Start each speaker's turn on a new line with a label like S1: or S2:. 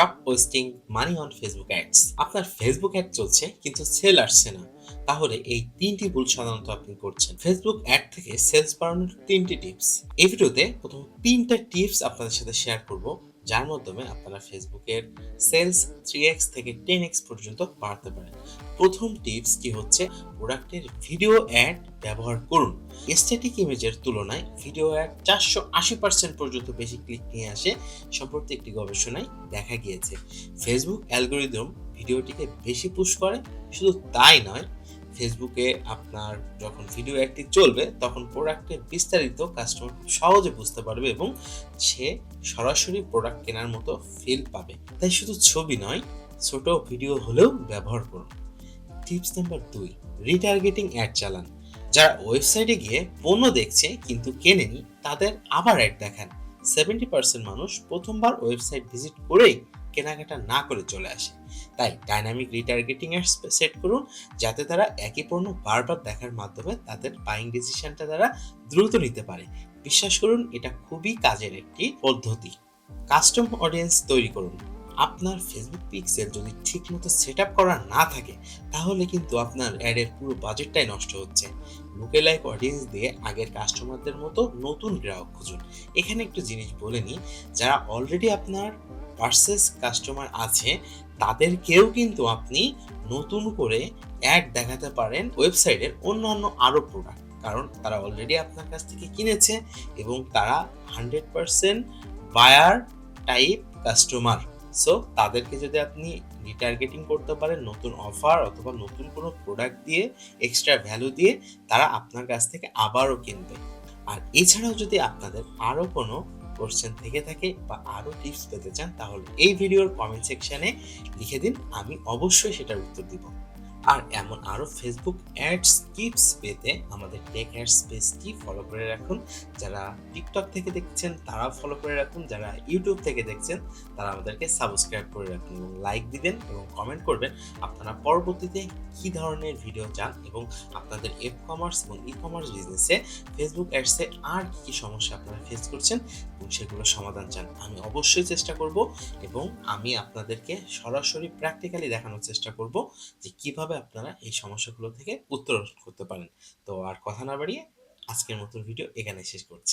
S1: Stop posting money on Facebook ads আপনার Facebook ad চলছে, কিন্তু সেল আসছে না। তাহলে এই তিনটি ভুল সাধারণত আপনি করছেন। ফেসবুক অ্যাড থেকে সেলস বাড়ানোর তিনটি টিপস এই ভিডিওতে প্রথম তিনটা টিপস আপনাদের সাথে শেয়ার করব। যার মাধ্যমে আপনারা ফেসবুকের সেলস থ্রি এক্স থেকে টেন এক্স পর্যন্ত বাড়াতে পারেন। প্রথম টিপসটি হচ্ছে? প্রোডাক্টের ভিডিও অ্যাড ব্যবহার করুন। এস্থেটিক ইমেজের তুলনায় ভিডিও অ্যাড চারশো আশি পার্সেন্ট পর্যন্ত বেশি ক্লিক নিয়ে আসে সম্প্রতি একটি গবেষণায় দেখা গিয়েছে। ফেসবুক অ্যালগোরিদম ভিডিওটিকে বেশি পুশ করে। শুধু তাই নয় ফেসবুকে আপনার যখন ভিডিও অ্যাডটি চলবে, তখন প্রোডাক্টের বিস্তারিত কাস্টমার সহজে বুঝতে পারবে এবং সে সরাসরি প্রোডাক্ট কেনার মতো ফিল পাবে। তাই শুধু ছবি নয়, ছোট ভিডিও হলেও ব্যবহার করুন। টিপস নাম্বার দুই রিটার্গেটিং অ্যাড চালান। যারা ওয়েবসাইটে গিয়ে পণ্য দেখছে কিন্তু কেনেনি, তাদের আবার অ্যাড দেখান। সেভেন্টি পার্সেন্ট মানুষ প্রথমবার ওয়েবসাইট ভিজিট করেই কেনাকাটা না করে চলে আসে। তাই ডাইনামিক রিটার্গেটিং অ্যাড সেট করুন, যাতে তারা একই পণ্য বারবার দেখার মাধ্যমে তাদের বাইং ডিসিশনটা তারা দ্রুত নিতে পারে। বিশ্বাস করুন, এটা খুবই কাজের একটি পদ্ধতি। কাস্টম অডিয়েন্স তৈরি করুন। আপনার ফেসবুক পিক্সেল যদি ঠিকমতো সেট আপ করা না থাকে, তাহলে কিন্তু আপনার অ্যাডের পুরো বাজেটটাই নষ্ট হচ্ছে। লুকে লাইক অডিয়েন্স দিয়ে আগের কাস্টমারদের মতো নতুন গ্রাহক খুঁজুন। এখানে একটু জিনিস বলে নিই, যারা অলরেডি আপনার পার্সেস কাস্টমার আছে, তাদেরকেও কিন্তু আপনি নতুন করে অ্যাড দেখাতে পারেন ওয়েবসাইটের অন্যান্য আরও প্রোডাক্ট কারণ তারা অলরেডি আপনার কাছ থেকে কিনেছে এবং তারা hundred percent buyer type customer so তাদেরকে যদি আপনি রিটার্গেটিং করতে পারেন নতুন অফার অথবা নতুন কোনো প্রোডাক্ট দিয়ে এক্সট্রা ভ্যালু দিয়ে, তারা আপনার কাছ থেকে আবারও কিনবে। আর এছাড়াও যদি আপনাদের আরও কোনো কোশ্চেন থেকে থাকে বা আরও টিপস পেতে চান, তাহলে এই ভিডিওর কমেন্ট সেকশানে লিখে দিন, আমি অবশ্যই সেটার উত্তর দিব। আর এমন আরও ফেসবুক অ্যাডস টিপস পেতে আমাদের টেক অ্যাডস পেজটি ফলো করে রাখুন। যারা টিকটক থেকে দেখছেন, তারাও ফলো করে রাখুন। যারা ইউটিউব থেকে দেখছেন, তারা আমাদেরকে সাবস্ক্রাইব করে রাখুন এবং লাইক দিবেন এবং কমেন্ট করবেন আপনারা পরবর্তীতে কী ধরনের ভিডিও চান এবং আপনাদের এফ কমার্স এবং ই কমার্স বিজনেসে ফেসবুক অ্যাডসে আর কী কী সমস্যা আপনারা ফেস করছেন এবং সেগুলোর সমাধান চান, আমি অবশ্যই চেষ্টা করব এবং আমি আপনাদেরকে সরাসরি প্র্যাকটিক্যালি দেখানোর চেষ্টা করব যে কীভাবে আপনারা এই সমস্যাগুলো থেকে উত্তর করতে পারেন। তো আর কথা না বাড়িয়ে আজকের মতো ভিডিও এখানে শেষ করছি।